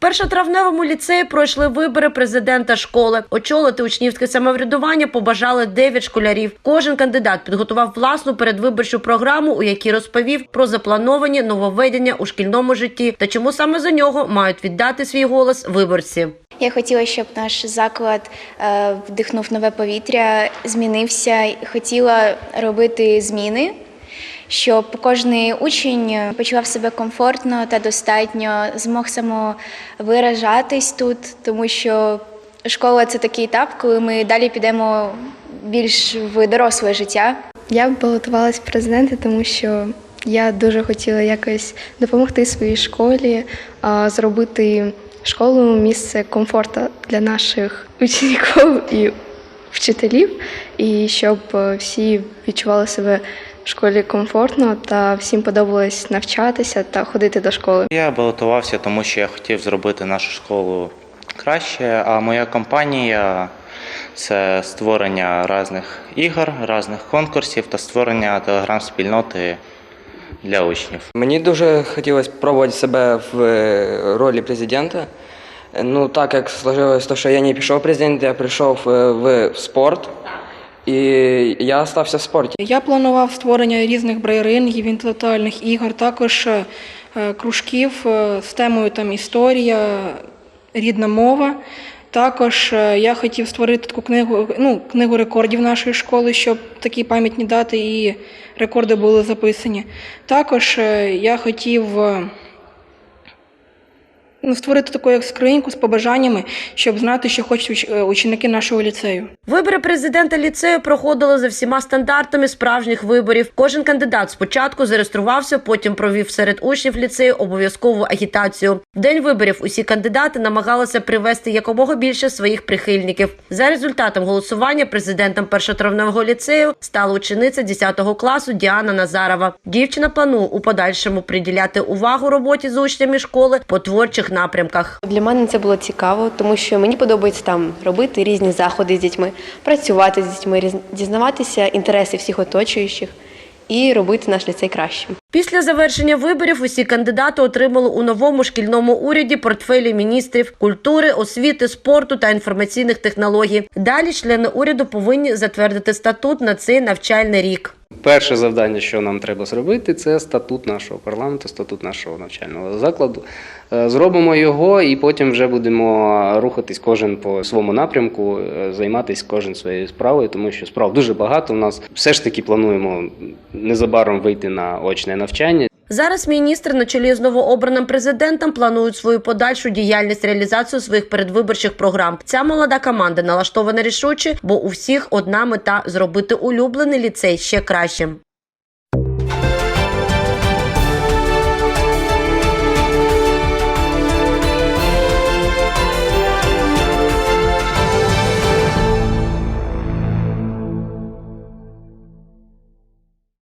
Першотравневому ліцеї пройшли вибори президента школи. Очолити учнівське самоврядування побажали 9 школярів. Кожен кандидат підготував власну передвиборчу програму, у якій розповів про заплановані нововведення у шкільному житті та чому саме за нього мають віддати свій голос виборці. Я хотіла, щоб наш заклад е, вдихнув нове повітря, змінився. Хотіла робити зміни, щоб кожен учень почував себе комфортно та достатньо, змог самовиражатись тут, тому що школа це такий етап, коли ми далі підемо більш в доросле життя. Я балотувалась в президенти, тому що я дуже хотіла якось допомогти своїй школі, зробити школу місце комфорту для наших учнів і вчителів, і щоб е, всі відчували себе в школі комфортно та всім подобалось навчатися та ходити до школи. Я балотувався, тому що я хотів зробити нашу школу краще, а моя компанія це створення різних ігор, різних конкурсів та створення телеграм-спільноти для учнів. Мені дуже хотілося пробувати себе в е, ролі президента. Ну, так як сложилось, то, що я не пішов в президент, я прийшов е, в спорт. І я остався в спорті. Я планував створення різних брейрингів, інтелектуальних ігор, також е, кружків е, з темою там історія, рідна мова. Також я хотів створити таку книгу, ну, книгу рекордів нашої школи, щоб такі пам'ятні дати і рекорди були записані. Також я хотів ну, створити таку як скриньку з побажаннями, щоб знати, що хочуть е, ученики нашого ліцею. Вибори президента ліцею проходили за всіма стандартами справжніх виборів. Кожен кандидат спочатку зареєструвався, потім провів серед учнів ліцею обов'язкову агітацію. В день виборів усі кандидати намагалися привести якомога більше своїх прихильників. За результатом голосування президентом першотравневого ліцею стала учениця 10 класу Діана Назарова. Дівчина планує у подальшому приділяти увагу роботі з учнями школи по творчих напрямках. Для мене це було цікаво, тому що мені подобається там робити різні заходи з дітьми, працювати з дітьми, дізнаватися інтереси всіх оточуючих і робити наш ліцей кращим. Після завершення виборів усі кандидати отримали у новому шкільному уряді портфелі міністрів культури, освіти, спорту та інформаційних технологій. Далі члени уряду повинні затвердити статут на цей навчальний рік. Перше завдання, що нам треба зробити, це статут нашого парламенту, статут нашого навчального закладу. Е, Зробимо його і потім вже будемо рухатись кожен по своєму напрямку, е, займатися кожен своєю справою, тому що справ дуже багато. У нас все ж таки плануємо незабаром вийти на очне навчання. Зараз міністри на чолі з новообраним президентом планують свою подальшу діяльність реалізацію своїх передвиборчих програм. Ця молода команда налаштована рішуче, бо у всіх одна мета зробити улюблений ліцей ще кращим.